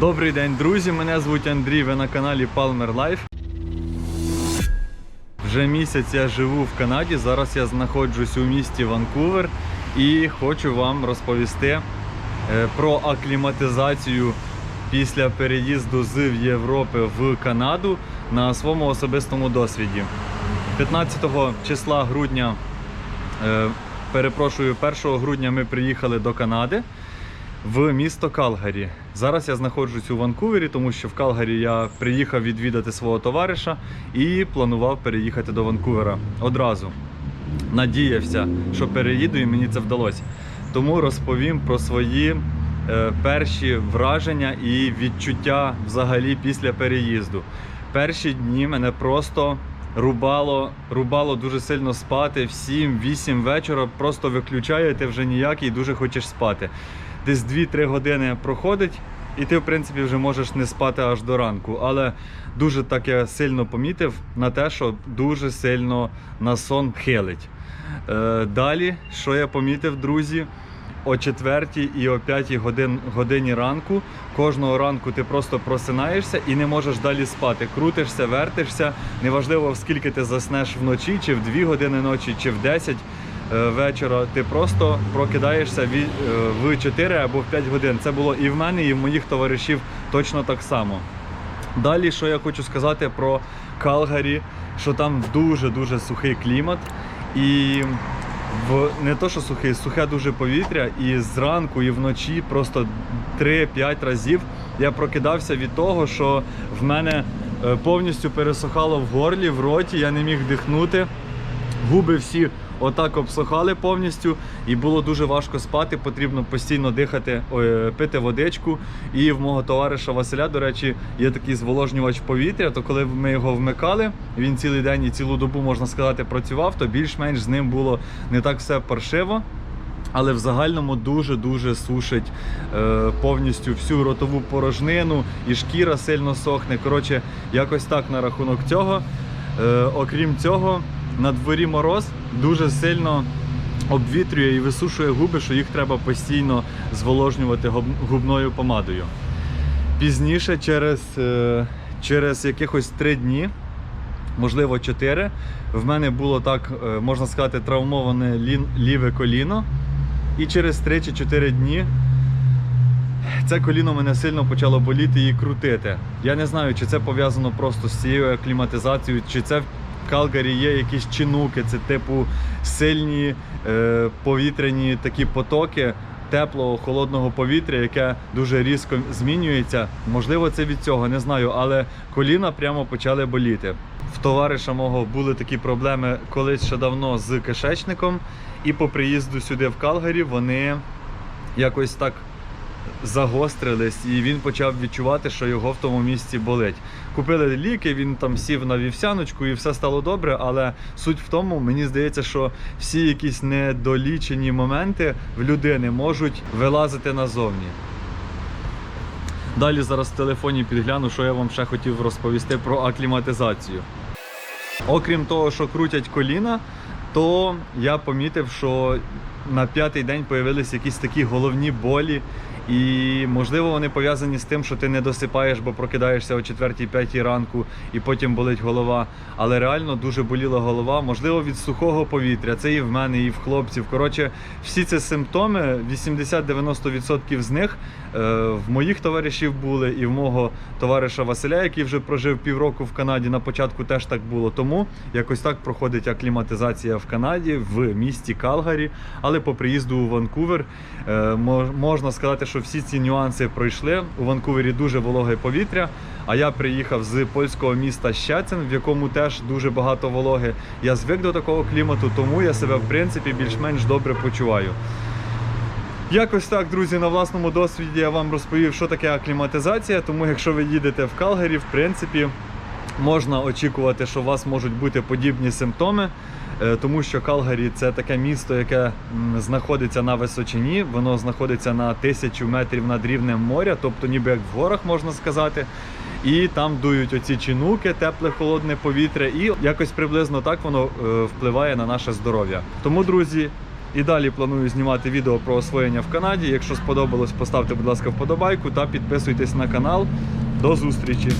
Добрий день, друзі! Мене звуть Андрій, ви на каналі Palmer Life. Вже місяць я живу в Канаді. Зараз я знаходжусь у місті Ванкувер і хочу вам розповісти е, про акліматизацію після переїзду з Європи в Канаду на своєму особистому досвіді. 15 числа грудня, е, перепрошую, 1 грудня ми приїхали до Канади в місто Калгарі. Зараз я знаходжусь у Ванкувері, тому що в Калгарі я приїхав відвідати свого товариша і планував переїхати до Ванкувера одразу. Надіявся, що переїду і мені це вдалося. Тому розповім про свої е, перші враження і відчуття взагалі після переїзду. Перші дні мене просто рубало, рубало дуже сильно спати в 7-8 вечора, просто виключає, ти вже ніякий, дуже хочеш спати. Десь 2-3 години проходить, і ти, в принципі, вже можеш не спати аж до ранку. Але дуже так я сильно помітив на те, що дуже сильно на сон хилить. Е, далі, що я помітив, друзі, о 4 і о 5 годин, годині ранку. Кожного ранку ти просто просинаєшся і не можеш далі спати. Крутишся, вертишся. Неважливо, скільки ти заснеш вночі, чи в 2 години ночі, чи в 10 е, вечора. Ти просто прокидаєшся е, в 4 або в 5 годин. Це було і в мене, і в моїх товаришів точно так само. Далі, що я хочу сказати про Калгарі, що там дуже-дуже сухий клімат. І в не то, що сухий, сухе дуже повітря, і зранку, і вночі просто 3-5 разів я прокидався від того, що в мене е, повністю пересохало в горлі, в роті, я не міг дихнути. Губи всі отак обсохали повністю, і було дуже важко спати. Потрібно постійно дихати, ой, пити водичку. І в мого товариша Василя, до речі, є такий зволожнювач повітря. То коли ми його вмикали, він цілий день і цілу добу, можна сказати, працював, то більш-менш з ним було не так все паршиво. Але в загальному дуже-дуже сушить е, повністю всю ротову порожнину, і шкіра сильно сохне. Коротше, якось так на рахунок цього. Е, окрім цього, на дворі мороз дуже сильно обвітрює і висушує губи, що їх треба постійно зволожнювати губною помадою. Пізніше, через, е, через якихось три дні, можливо, чотири, в мене було так, е, можна сказати, травмоване ліве коліно. І через 3 чи 4 дні це коліно мене сильно почало боліти і крутити. Я не знаю, чи це пов'язано просто з цією акліматизацією, чи це Калгарі є якісь чинуки, це типу сильні е, повітряні такі потоки теплого, холодного повітря, яке дуже різко змінюється. Можливо, це від цього, не знаю, але коліна прямо почали боліти. В товариша мого були такі проблеми колись ще давно з кишечником, і по приїзду сюди в Калгарі вони якось так загострились, і він почав відчувати, що його в тому місці болить. Купили ліки, він там сів на вівсяночку і все стало добре. Але суть в тому, мені здається, що всі якісь недолічені моменти в людини можуть вилазити назовні. Далі зараз в телефоні підгляну, що я вам ще хотів розповісти про акліматизацію. Окрім того, що крутять коліна, то я помітив, що на п'ятий день появилися якісь такі головні болі. І можливо вони пов'язані з тим, що ти не досипаєш, бо прокидаєшся о 4-5 ранку і потім болить голова. Але реально дуже боліла голова, можливо, від сухого повітря. Це і в мене, і в хлопців. Коротше, всі ці симптоми, 80-90% з них е, в моїх товаришів були, і в мого товариша Василя, який вже прожив півроку в Канаді, на початку теж так було. Тому якось так проходить акліматизація в Канаді, в місті Калгарі. Але по приїзду у Ванкувер е, можна сказати, що всі ці нюанси пройшли. У Ванкувері дуже вологе повітря. А я приїхав з польського міста Щецин, в якому теж дуже багато вологи. Я звик до такого клімату, тому я себе в принципі більш-менш добре почуваю. Якось так, друзі, на власному досвіді я вам розповів, що таке акліматизація. Тому якщо ви їдете в Калгарі, в принципі, можна очікувати, що у вас можуть бути подібні симптоми. е, Тому що Калгарі це таке місто, яке знаходиться на височині, воно знаходиться на тисячу метрів над рівнем моря, тобто ніби як в горах можна сказати. І там дують оці чинуки, тепле холодне повітря, і якось приблизно так воно е, впливає на наше здоров'я. Тому, друзі, І далі планую знімати відео про освоєння в Канаді. Якщо сподобалось, поставте, будь ласка, вподобайку та підписуйтесь на канал. До зустрічі!